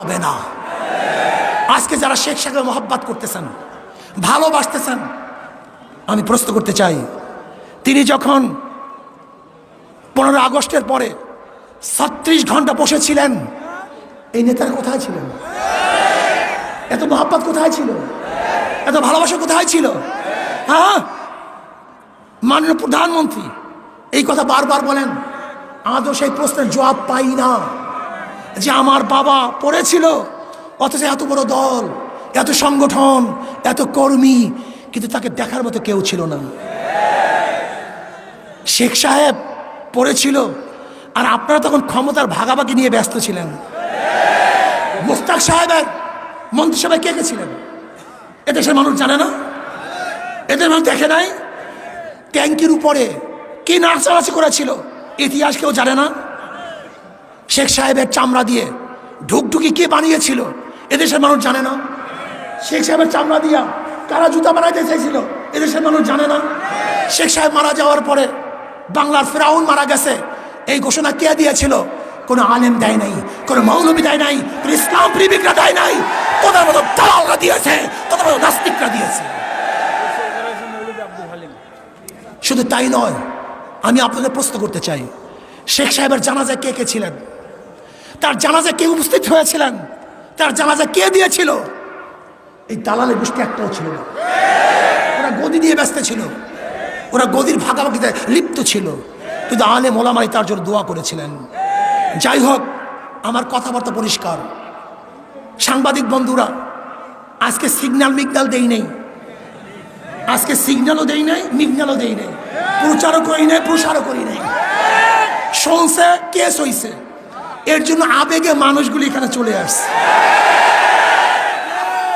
হবে না। আজকে যারা শেখ সাহেব মহব্বত করতেছেন, ভালোবাসতেছেন, আমি প্রশ্ন করতে চাই, তিনি যখন পনেরো আগস্টের পরে ছত্রিশ ঘণ্টা বসেছিলেন এই নেতারা কোথায় ছিলেন? এত মহাব্বত কোথায় ছিল? এত ভালোবাসা কোথায় ছিল? হ্যাঁ? মাননীয় প্রধানমন্ত্রী, এই কথা বারবার বলেন, আদৌ সেই প্রশ্নের জবাব পাই না। যে আমার বাবা পড়েছিল, অথচ এত বড় দল, এত সংগঠন, এত কর্মী, কিন্তু তাকে দেখার মতো কেউ ছিল না। শেখ সাহেব পড়েছিল, আর আপনারা তখন ক্ষমতার ভাগাভাগি নিয়ে ব্যস্ত ছিলেন। মুস্তাক সাহেবের মন্ত্রিসভায় কে কে ছিলেন? এদেশের মানুষ জানে না? এদের মানুষ দেখে নাই? ট্যাঙ্কির উপরে কে নাচানাচি করেছিল? ইতিহাস কেউ জানে না? শেখ সাহেবের চামড়া দিয়ে ঢুকঢুকি কে বানিয়েছিল? এদেশের মানুষ জানে না। শেখ সাহেবের চামড়া দিয়া কারা জুতা বানাইতে চাইছিল? এদেশের মানুষ জানে না। শেখ সাহেব মারা যাওয়ার পরে বাংলার ফেরাউন মারা গেছে। এই ঘোষণা কে দিয়েছিল? কোনো আলেম দেয় নাই, কোনো মৌলবী দেয় নাই, কোনো ইসলাম প্রেমিকরা দেয় নাই। তোদের মতো দালালরা দিয়েছে, তোদের মতো নাস্তিকরা দিয়েছে। শুধু তাই নয়, আমি আপনাদের প্রশ্ন করতে চাই। শেখ সাহেবের জানাজায় কে কে ছিলেন? তার জানাজায় কে উপস্থিত হয়েছিলেন? তার জানাজা কে দিয়েছিল? এই দালালে গোষ্ঠী একটাও ছিল না। ওরা গদি দিয়ে ব্যস্ত ছিল। ওরা গদির ভাগাভাগিতে লিপ্ত ছিল। কিন্তু আলে মোলামাই তার জন্য দোয়া করেছিলেন। যাই হোক, আমার কথাবার্তা পরিষ্কার। সাংবাদিক বন্ধুরা, আজকে সিগন্যাল মিগনাল দেই নেই। আজকে সিগন্যালও দেই নাই মিগনালও দেই নাই। প্রচারও করি নাই, প্রসারও করি নাই। শুনছে কেস হইছে। এর জন্য আবেগে মানুষগুলি এখানে চলে আসছে।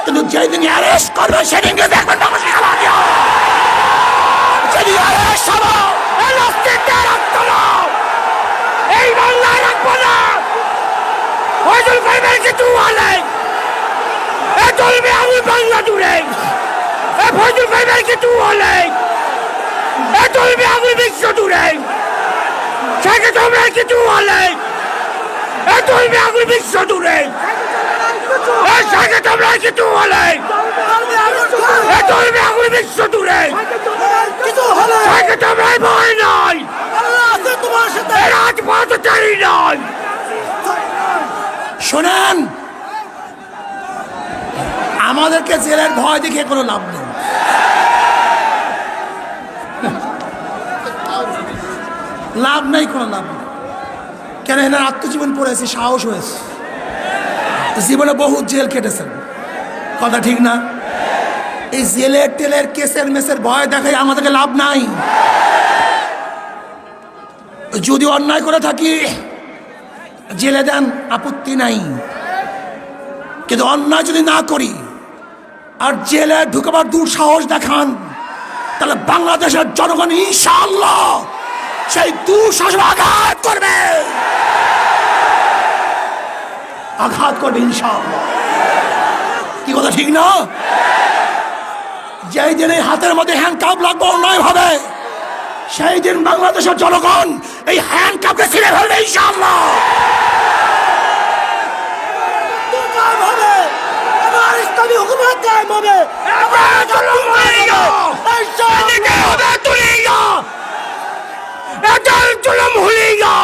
কিন্তু যেদিন অ্যারেস্ট করবে সেদিনকে দেখবেন। যেদিন arrest হব, এই বাংলায় রাখব না। ফয়জুল ভাইবের কিছু চলবে আমি বিশ্ব জুড়ে তোমরা কিছু হলে। চলবে আমি বিশ্ব জুড়ে তোমরা ভয় নয় রাজপথ চাই নয় শোনেন, আমাদেরকে জেলের ভয় দেখে কোনো লাভ নেই। লাভ নাই কোনো লাভ নেই। কেন এনার আত্মজীবন পড়েছে সাহস হয়েছে জীবনে বহু জেল কেটেছেন কথা ঠিক না? এই জেলের টেলের কেসের মেসের ভয় দেখাই আমাদেরকে লাভ নাই। যদি অন্যায় করে থাকি, জেলে দেন, আপত্তি নাই। কিন্তু অন্যায় যদি না করি, আর জেলে ঢুকাবার দূর সাহস দেখান, তাহলে বাংলাদেশের জনগণ ইনশাআল্লাহ সেই দুঃসাহস আঘাত করবে। আঘাত করবে ইনশাআল্লাহ। কি কথা ঠিক না? যেই দিন এই হাতের মধ্যে হ্যান্ড কাপ লাগবে অন্যায় ভাবে সেই দিন বাংলাদেশের জনগণ এই হ্যান্ড কাপকে ছিঁড়ে ফেলবে ইনশাআল্লাহ। হবে ইসলামী হুকুমত কায়েম হবে হইল। এদিকে হবে তুলিয়া। এটার জুলুম হইয়া।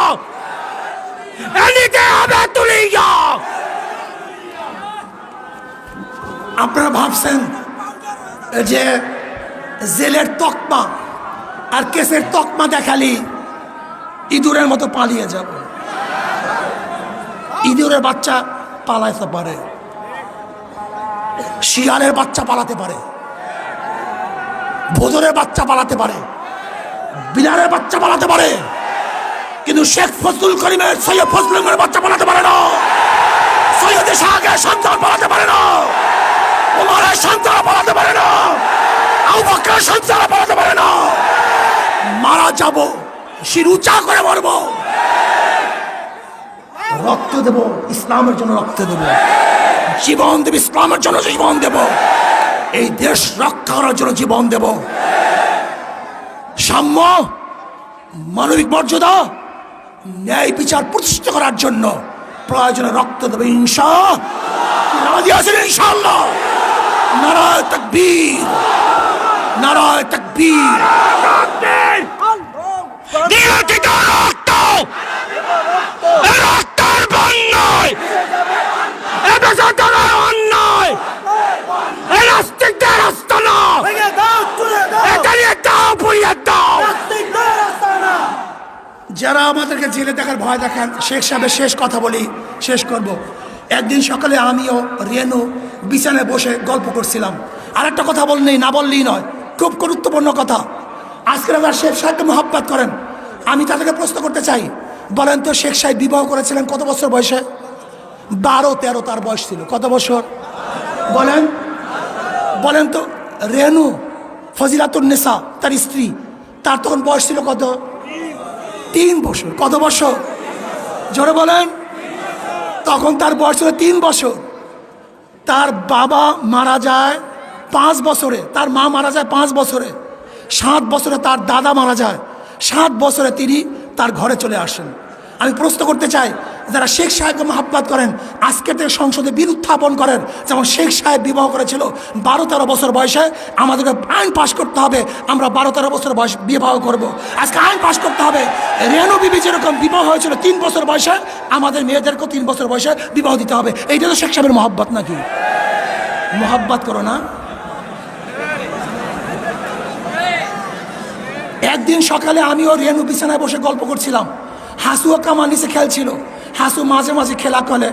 এদিকে হবে। আপনারা ভাবছেন যে জেলের তকমা আর কেসের তকমা দেখালি ইঁদুরের মতো পালিয়ে যাব ইঁদুরের বাচ্চা পালাইতে পারে, শিয়ালের বাচ্চা পালাতে পারে ভোজনের বাচ্চা পালাতে পারে বিলারের বাচ্চা পালাতে পারে। কিন্তু শেখ ফজলুল করিমের সৈয়দ ফজলুল করিমের বাচ্চা পালাতে পারে না। সৈয়দ শাহের সন্তান পালাতে পারে না। ওমরের সন্তান পালাতে পারে না। আবু বকরের সন্তান পালাতে পারে না। মারা যাব শির উঁচা করে মরবো। রক্ত দেব, ইসলামের জন্য রক্ত দেব। জীবন দেব, ইসলামের জন্য জীবন দেব। এই দেশ রক্ষা করার জন্য জীবন দেব। সাম্য মানবিক মর্যাদা ন্যায় বিচার প্রতিষ্ঠা করার জন্য প্রয়োজনে রক্ত দেবে ইনশা রাজি আছেন ইনশাল্লাহ নারায় তকবীর। নারায় তকবীর। নিয়োজিত রক্ত এ রক্তের বন্যায় এদেশে তোরা অন্যায় এ রাস্তিকদের রাস্তা না ভেঙে দাও তুলে দাও এখানে দাও পুড়িয়ে দাও নাস্তিক নয় রাস্তা না যারা আমাদেরকে জেলে দেখার ভয় দেখান। শেখ সাহেবের শেষ কথা বলি, শেষ করব। একদিন সকালে আমিও রেনু বিছানায় বসে গল্প করছিলাম। আর একটা কথা বললেই না বললেই নয়। খুব গুরুত্বপূর্ণ কথা। আজকে আমার শেখ সাহেবকে মোহাব্বত করেন। আমি তাদেরকে প্রশ্ন করতে চাই। বলেন তো, শেখ সাহেব বিবাহ করেছিলেন কত বছর বয়সে? বারো, তেরো তার বয়স ছিল। কত বছর? বলেন। বলেন তো, রেনু ফজিলাতুন নেসা, তার স্ত্রী, তার তখন বয়স ছিল কত? তিন বছর। কত বছর? জোরে বলেন। তখন তার বয়স ছিল তিন বছর। তার বাবা মারা যায় পাঁচ বছরে। তার মা মারা যায় পাঁচ বছরে। সাত বছরে তার দাদা মারা যায়। সাত বছরে তিনি তার ঘরে চলে আসেন। আমি প্রশ্ন করতে চাই, যারা শেখ সাহেবকে মহাব্বাত করেন আজকে থেকে সংসদে বিল উত্থাপন করেন, যেমন শেখ সাহেব বিবাহ করেছিল বারো তেরো বছর বয়সে, আমাদেরকে আইন পাশ করতে হবে। আমরা বারো তেরো বছর বয়স বিবাহ করব। আজকে আইন পাশ করতে হবে। রেনু বিবি যেরকম বিবাহ হয়েছিল তিন বছর বয়সে, আমাদের মেয়েদেরকেও তিন বছর বয়সে বিবাহ দিতে হবে। এইটা তো শেখ সাহেবের মহাব্বত নাকি? মহাব্বাত করো না। একদিন সকালে আমিও রেনু বিছানায় বসে গল্প করছিলাম। হাসু ও কামা নিচে খেলছিল। হাসু মাঝে মাঝে খেলা করে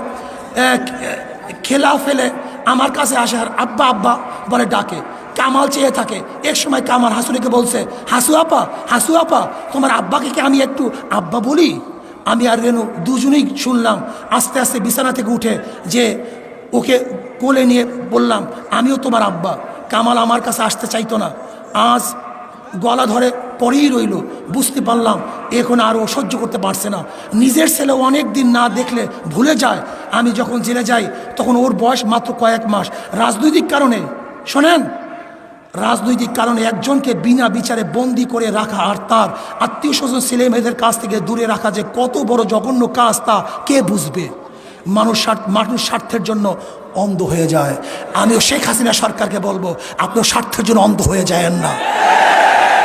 খেলা ফেলে আমার কাছে আসে আর, আব্বা আব্বা বলে ডাকে। কামাল চেয়ে থাকে। এক সময় কামাল হাসুরিকে বলছে, হাসু আপা হাসু আপা, তোমার আব্বাকে কি আমি একটু আব্বা বলি? আমি আর রেনু দুজনেই শুনলাম, আস্তে আস্তে বিছানা থেকে উঠে যে ওকে কোলে নিয়ে বললাম, আমিও তোমার আব্বা। কামাল আমার কাছে আসতে চাইতো না। আজ গলা ধরে পরেই রইল। বুঝতে পারলাম, এখন আর ও সহ্য করতে পারছে না। নিজের ছেলে অনেক দিন না দেখলে ভুলে যায়। আমি যখন জেলে যাই, তখন ওর বয়স মাত্র কয়েক মাস। রাজনৈতিক কারণে শোনেন, রাজনৈতিক কারণে একজনকে বিনা বিচারে বন্দি করে রাখা আর তার আত্মীয় স্বজন ছেলে মেয়েদের কাছ থেকে দূরে রাখা যে কত বড় জঘন্য কাজ তা কে বুঝবে? মানুষ স্বার্থ, মানুষ স্বার্থের জন্য অন্ধ হয়ে যায়। আমিও শেখ হাসিনা সরকারকে বলব আপনিও স্বার্থের জন্য অন্ধ হয়ে যায় না।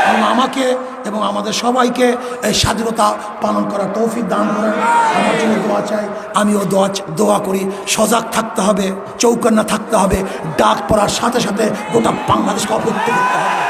আল্লাহ আমাকে এবং আমাদের সবাইকে এই স্বাধীনতা পালন করার তৌফিক দান করেন। আমার জন্য দোয়া চাই। আমিও দোয়া দোয়া করি। সজাগ থাকতে হবে, চৌকান্না থাকতে হবে। ডাক পড়ার সাথে সাথে গোটা বাংলাদেশকে অপত্য করতে হবে।